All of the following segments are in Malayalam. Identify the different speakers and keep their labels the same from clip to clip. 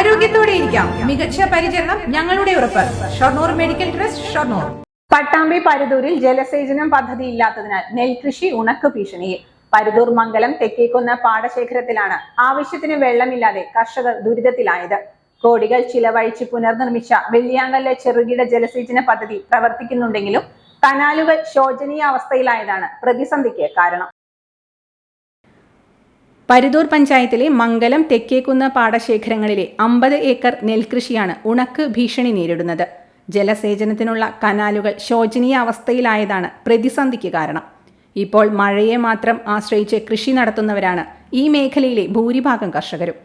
Speaker 1: ആരോഗ്യത്തോടെ ഇരിക്കാം. മികച്ച പരിചരണം ഞങ്ങളുടെ ഉറപ്പ്. Shoranur medical trust Shoranur.
Speaker 2: Pattambi പരുതൂരിൽ ജലസേചനം പദ്ധതി ഇല്ലാത്തതിനാൽ നെൽകൃഷി ഉണക്ക് ഭീഷണിയിൽ പരുതൂർ മംഗലം തെക്കേക്കുന്ന പാടശേഖരത്തിലാണ് ആവശ്യത്തിന് വെള്ളമില്ലാതെ കർഷകർ ദുരിതത്തിലായത്. കോടികൾ ചിലവഴിച്ച് പുനർനിർമ്മിച്ച വെള്ളിയാങ്കല്ലെ ചെറുകിട ജലസേചന പദ്ധതി പ്രവർത്തിക്കുന്നുണ്ടെങ്കിലും കനാലുകൾ ശോചനീയ അവസ്ഥയിലായതാണ് പ്രതിസന്ധിക്ക് കാരണം. പരുതൂർ പഞ്ചായത്തിലെ മംഗലം തെക്കേക്കുന്ന് പാടശേഖരങ്ങളിലെ അമ്പത് ഏക്കർ നെൽകൃഷിയാണ് ഉണക്ക് ഭീഷണി നേരിടുന്നത്. ജലസേചനത്തിനുള്ള കനാലുകൾ ശോചനീയ അവസ്ഥയിലായതാണ് പ്രതിസന്ധിക്ക് കാരണം. ഇപ്പോൾ മഴയെ മാത്രം ആശ്രയിച്ച് കൃഷി നടത്തുന്നവരാണ് ഈ മേഖലയിലെ ഭൂരിഭാഗം കർഷകരും.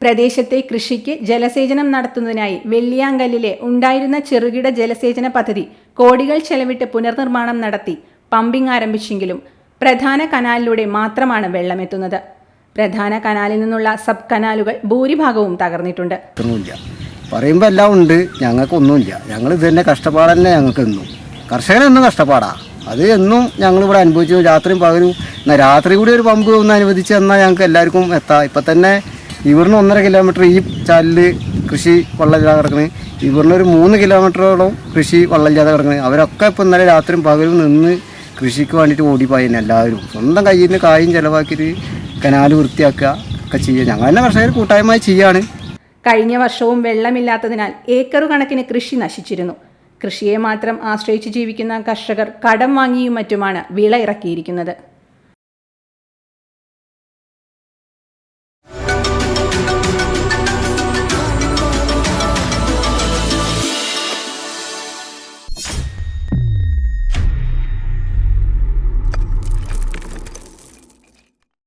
Speaker 2: പ്രദേശത്തെ കൃഷിക്ക് ജലസേചനം നടത്തുന്നതിനായി വെള്ളിയാങ്കല്ലിലെ ഉണ്ടായിരുന്ന ചെറുകിട ജലസേചന പദ്ധതി കോടികൾ ചെലവിട്ട് പുനർനിർമ്മാണം നടത്തി പമ്പിംഗ് ആരംഭിച്ചെങ്കിലും പ്രധാന കനാലിലൂടെ മാത്രമാണ് വെള്ളമെത്തുന്നത്. പ്രധാന കനാലിൽ നിന്നുള്ള സബ് കനാലുകൾ ഭൂരിഭാഗവും തകർന്നിട്ടുണ്ട്.
Speaker 3: പറയുമ്പോൾ എല്ലാം ഉണ്ട്. ഞങ്ങൾക്കൊന്നുമില്ല. ഞങ്ങൾ ഇത് തന്നെ കഷ്ടപ്പാട് തന്നെ ഞങ്ങൾക്ക് എന്നും. കർഷകനെന്നും കഷ്ടപ്പാടാ. അത് എന്നും ഞങ്ങൾ ഇവിടെ അനുഭവിച്ചു. രാത്രിയും പകലും എന്നാൽ രാത്രി കൂടി ഒരു പമ്പ് ഒന്ന് അനുവദിച്ച് തന്നാൽ ഞങ്ങൾക്ക് എല്ലാവർക്കും എത്താം. ഇപ്പം തന്നെ ഇവിടുന്ന് ഒന്നര കിലോമീറ്റർ ഈ ചാലിൽ കൃഷി വെള്ളമില്ലാതെ കിടക്കുന്നത് ഇവിടുന്ന് ഒരു മൂന്ന് കിലോമീറ്ററോളം കൃഷി വെള്ളമില്ലാതെ കിടക്കുന്നത് അവരൊക്കെ ഇപ്പം ഇന്നലെ രാത്രിയും പകലും നിന്ന് കൃഷിക്ക് വേണ്ടിയിട്ട് ഓടിപ്പോയിന് എല്ലാവരും. സ്വന്തം കയ്യിൽ നിന്ന് കായും ചിലവാക്കിയിട്ട് കനാല് വൃത്തിയാക്കുക ഒക്കെ ചെയ്യുക. ഞങ്ങൾ കർഷകർ കൂട്ടായ്മ ചെയ്യാണ്
Speaker 2: കഴിഞ്ഞ വർഷവും വെള്ളമില്ലാത്തതിനാൽ ഏക്കർ കണക്കിന് കൃഷി നശിച്ചിരുന്നു. കൃഷിയെ മാത്രം ആശ്രയിച്ച് ജീവിക്കുന്ന കർഷകർ കടം വാങ്ങിയും മറ്റുമാണ് വിള ഇറക്കിയിരിക്കുന്നത്.